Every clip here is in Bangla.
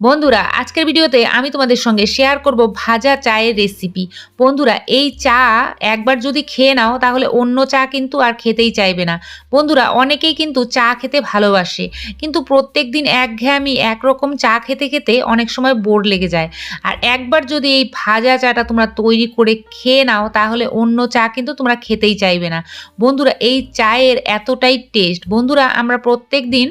বন্ধুরা, আজকের ভিডিওতে আমি তোমাদের সঙ্গে শেয়ার করব ভাজা চায়ের রেসিপি বন্ধুরা, এই চা একবার যদি খেয়ে নাও, তাহলে অন্য চা কিন্তু আর খেতেই চাইবে না। বন্ধুরা, অনেকেই কিন্তু চা খেতে ভালোবাসে, কিন্তু প্রত্যেক দিন একঘেয়েমি একরকম চা খেতে খেতে অনেক সময় বোর লেগে যায়। আর একবার যদি এই ভাজা চাটা তোমরা তৈরি করে খেয়ে নাও, তাহলে অন্য চা কিন্তু তোমরা খেতেই চাইবে না। বন্ধুরা, এই চায়ের এতটাই টেস্ট বন্ধুরা, আমরা প্রত্যেক দিন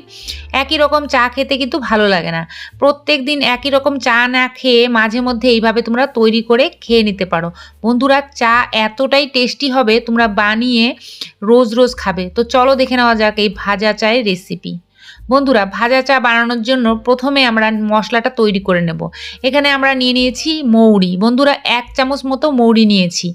একই রকম চা খেতে কিন্তু ভালো লাগে না। প্রত্যেক দিন একই রকম চা না খেয়ে মাঝে মধ্যে এইভাবে তোমরা তৈরি করে খেয়ে নিতে পারো। বন্ধুরা, চা এতটাই টেস্টি হবে তোমরা বানিয়ে রোজ রোজ খাবে। তো চলো দেখে নেওয়া যাক এই ভাজা চায়ের রেসিপি বন্ধুরা, ভাজা চা বানানোর জন্য প্রথমে আমরা মশলাটা তৈরি করে নেব। এখানে আমরা নিয়ে নিয়েছি মৌরি। বন্ধুরা, এক চামচ মতো মৌরি নিয়েছি।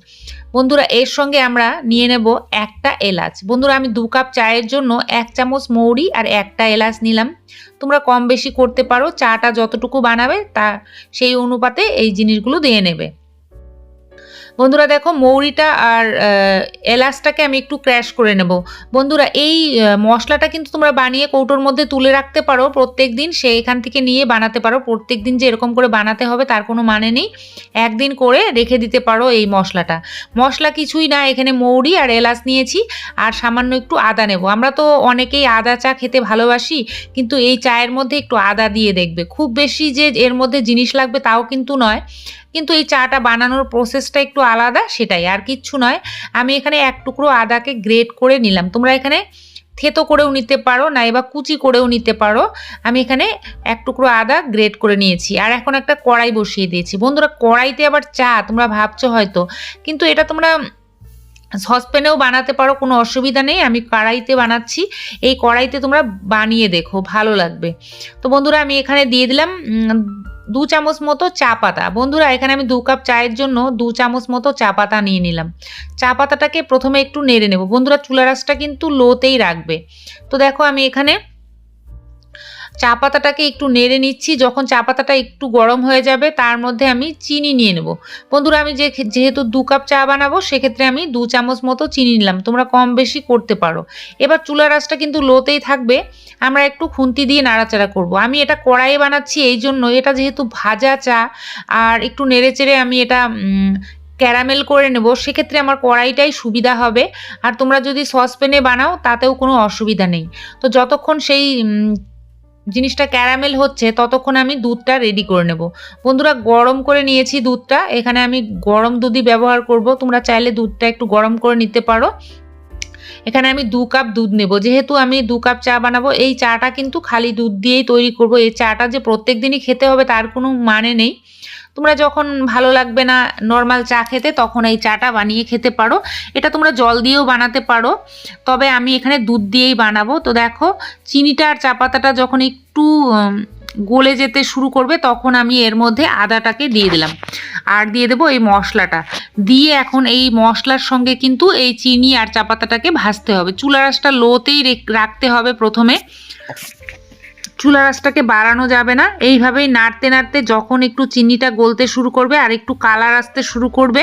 বন্ধুরা, এর সঙ্গে আমরা নিয়ে নেব একটা এলাচ। বন্ধুরা, আমি দু কাপ চায়ের জন্য এক চামচ মৌরি আর একটা এলাচ নিলাম। তোমরা কম বেশি করতে পারো, চাটা যতটুকু বানাবে তা সেই অনুপাতে এই জিনিসগুলো দিয়ে নেবে। বন্ধুরা দেখো মৌরিটা আর এলাচটাকে আমি একটু ক্র্যাশ করে নেব। বন্ধুরা এই মশলাটা কিন্তু তোমরা বানিয়ে কৌটোর মধ্যে তুলে রাখতে পারো প্রত্যেক দিন সেখান থেকে নিয়ে বানাতে পারো। প্রত্যেক দিন যে এরকম করে বানাতে হবে তার কোনো মানে নেই। একদিন করে রেখে দিতে পারো এই মশলাটা। মশলা কিছুই না, এখানে মৌরি আর এলাচ নিয়েছি আর সামান্য একটু আদা নেব। আমরা তো অনেকেই আদা চা খেতে ভালোবাসি, কিন্তু এই চায়ের মধ্যে একটু আদা দিয়ে দেখবে। খুব বেশি যে এর মধ্যে জিনিস লাগবে তাও কিন্তু নয়। কিন্তু এই চাটা বানানোর প্রসেসটা একটু আলাদা, সেটাই। আর কিচ্ছু নয়। আমি এখানে এক টুকরো আদাকে গ্রেট করে নিলাম। তোমরা এখানে থেতো করেও নিতে পারো না এবার কুচি করেও নিতে পারো। আমি এখানে এক টুকরো আদা গ্রেট করে নিয়েছি। আর এখন একটা কড়াই বসিয়ে দিয়েছি। বন্ধুরা, কড়াইতে আবার চা, তোমরা ভাবছ হয়তো। কিন্তু এটা তোমরা সসপ্যানেও বানাতে পারো, কোনো অসুবিধা নেই। আমি কড়াইতে বানাচ্ছি। এই কড়াইতে তোমরা বানিয়ে দেখো, ভালো লাগবে। তো বন্ধুরা, আমি এখানে দিয়ে দিলাম দু চামচ মতো চা পাতা। বন্ধুরা, এখানে আমি দু কাপ চায়ের জন্য দু চামচ মতো চা পাতা নিয়ে নিলাম। চা পাতাটাকে প্রথমে একটু নেড়ে নেব। বন্ধুরা চুলা রাসটা কিন্তু লোতেই রাখবে। তো দেখো, আমি এখানে চা পাতাটাকে একটু নেড়ে নিচ্ছি। যখন চা পাতাটা একটু গরম হয়ে যাবে, তার মধ্যে আমি চিনি নিয়ে নেব। বন্ধুরা, আমি যে যেহেতু দু কাপ চা বানাবো, সেক্ষেত্রে আমি দু চামচ মতো চিনি নিলাম। তোমরা কম বেশি করতে পারো। এবার চুলা রাসটা কিন্তু লোতেই থাকবে। আমরা একটু খুন্তি দিয়ে নাড়াচাড়া করব। আমি এটা কড়াইয়ে বানাচ্ছি এই জন্য। এটা যেহেতু ভাজা চা, আর একটু নেড়ে চেড়ে আমি এটা ক্যারামেল করে নেব, সেক্ষেত্রে আমার কড়াইটাই সুবিধা হবে। আর তোমরা যদি সসপ্যানে বানাও, তাতেও কোনো অসুবিধা নেই। তো যতক্ষণ সেই জিনিসটা ক্যারামেল হচ্ছে, ততক্ষণ আমি দুধটা রেডি করে নেব। বন্ধুরা, গরম করে নিয়েছি দুধটা। এখানে আমি গরম দুধই ব্যবহার করব। তোমরা চাইলে দুধটা একটু গরম করে নিতে পারো। এখানে আমি দু কাপ দুধ নেব। যেহেতু আমি দু কাপ চা বানাবো, এই চাটা কিন্তু খালি দুধ দিয়েই তৈরি করব। এই চাটা যে প্রত্যেক দিনই খেতে হবে, তার কোনো মানে নেই। তোমরা যখন ভালো লাগবে না নর্মাল চা খেতে, তখন এই চাটা বানিয়ে খেতে পারো। এটা তোমরা জল দিয়েও বানাতে পারো। তবে আমি এখানে দুধ দিয়েই বানাবো। তো দেখো, চিনিটা আর চা পাতাটা যখন একটু গলে যেতে শুরু করবে, তখন আমি এর মধ্যে আদাটাকে দিয়ে দিলাম। আর দিয়ে দেবো এই মশলাটা। দিয়ে এখন এই মশলার সঙ্গে কিন্তু এই চিনি আর চা পাতাটাকে ভাজতে হবে। চুলা রাসটা লোতেই রেখ- রাখতে হবে প্রথমে। চুলা রাসটাকে বাড়ানো যাবে না। এইভাবেই নাড়তে নাড়তে যখন একটু চিনিটা গলতে শুরু করবে আর একটু কালার আসতে শুরু করবে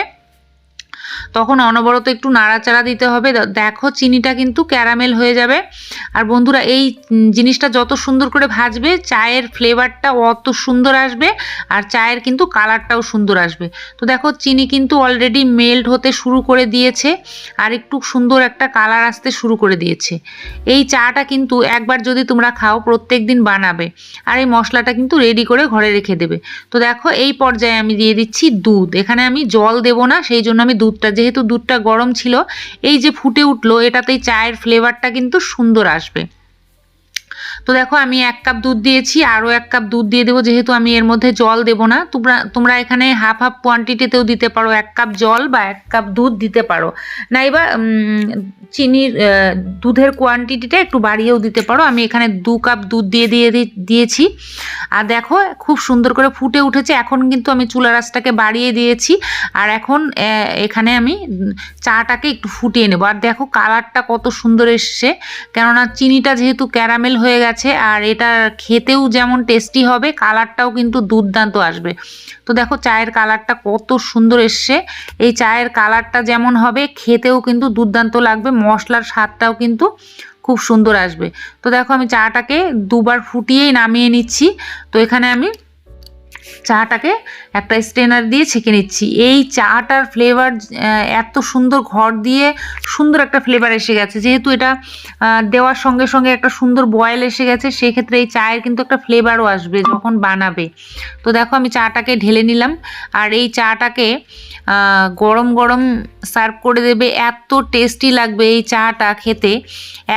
তখন অনবরত একটু নাড়াচাড়া দিতে হবে। দেখো চিনিটা কিন্তু ক্যারামেল হয়ে যাবে। আর বন্ধুরা, এই জিনিসটা যত সুন্দর করে ভাজবে, চায়ের ফ্লেভারটা অত সুন্দর আসবে আর চায়ের কিন্তু কালারটাও সুন্দর আসবে। তো দেখো, চিনি কিন্তু অলরেডি মেল্ট হতে শুরু করে দিয়েছে আর একটু সুন্দর একটা কালার আসতে শুরু করে দিয়েছে। এই চাটা কিন্তু একবার যদি তোমরা খাও, প্রত্যেক দিন বানাবে আর এই মশলাটা কিন্তু রেডি করে ঘরে রেখে দেবে। তো দেখো, এই পর্যায়ে আমি দিয়ে দিচ্ছি দুধ। এখানে আমি জল দেবো না, সেই জন্য আমি দুধটা যেহেতু দুধটা গরম ছিল এই যে ফুটে উঠল এটাতেই চায়ের ফ্লেভারটা কিন্তু সুন্দর আসবে। তো দেখো আমি এক কাপ দুধ দিয়েছি, আরও এক কাপ দুধ দিয়ে দেবো, যেহেতু আমি এর মধ্যে জল দেবো না। তোমরা তোমরা এখানে হাফ হাফ কোয়ান্টিটিতেও দিতে পারো, এক কাপ জল বা এক কাপ দুধ দিতে পারো। নাইবা চিনির দুধের কোয়ান্টিটিটা একটু বাড়িয়েও দিতে পারো। আমি এখানে দু কাপ দুধ দিয়ে দিয়ে দিয়েছি। আর দেখো, খুব সুন্দর করে ফুটে উঠেছে। এখন কিন্তু আমি চুলা রাসটাকে বাড়িয়ে দিয়েছি। আর এখন এখানে আমি চাটাকে একটু ফুটিয়ে নেব। আর দেখো কালারটা কত সুন্দর এসছে। কেননা, চিনিটা যেহেতু ক্যারামেল হয়ে গেছে আর এটা খেতেও যেমন টেস্টি হবে কালারটাও কিন্তু দুর্দান্ত আসবে। তো দেখো চায়ের কালারটা কত সুন্দর এসছে। এই চায়ের কালারটা যেমন হবে, খেতেও কিন্তু দুর্দান্ত লাগবে, মশলার স্বাদটাও কিন্তু খুব সুন্দর আসবে। তো দেখো আমি চাটাকে দুবার ফুটিয়েই নামিয়ে নিচ্ছি। তো এখানে আমি চাটাকে একটা স্ট্রেনার দিয়ে ছেঁকে নিচ্ছি। এই চাটার ফ্লেভার এত সুন্দর ঘর দিয়ে সুন্দর একটা ফ্লেভার এসে গেছে। যেহেতু এটা দেওয়ার সঙ্গে সঙ্গে একটা সুন্দর বয়েল এসে গেছে, সেক্ষেত্রে এই চায়ের কিন্তু একটা ফ্লেভারও আসবে যখন বানাবে। তো দেখো আমি চাটাকে ঢেলে নিলাম। আর এই চাটাকে গরম গরম সার্ভ করে দেবে। এত টেস্টি লাগবে এই চাটা খেতে।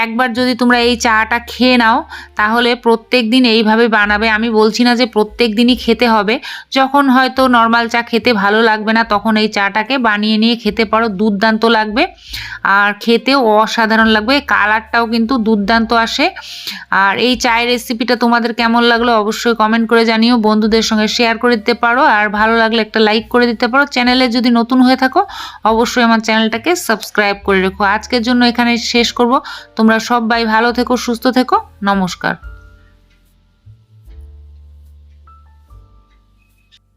একবার যদি তোমরা এই চাটা খেয়ে নাও, তাহলে প্রত্যেক দিন এইভাবে বানাবে। আমি বলছি না যে প্রত্যেক দিনই খেতে হবে। যখন হয়তো নর্মাল চা খেতে ভালো লাগবে না, তখন এই চাটাকে বানিয়ে নিয়ে খেতে পারো, দুর্দান্ত লাগবে। আর খেতেও অসাধারণ লাগবে। এই কালারটাও কিন্তু দুর্দান্ত আসে। আর এই চায়ের রেসিপিটা তোমাদের কেমন লাগল অবশ্যই কমেন্ট করে জানিও। বন্ধুদের সঙ্গে শেয়ার করে দিতে পারো। আর ভালো লাগলে একটা লাইক করে দিতে পারো। চ্যানেলে যদি নতুন হয়ে থাকো, অবশ্যই আমার চ্যানেলটাকে সাবস্ক্রাইব করে রেখো। আজকের জন্য এখানে শেষ করব। তোমরা সবাই ভালো থেকো, সুস্থ থেকো। নমস্কার।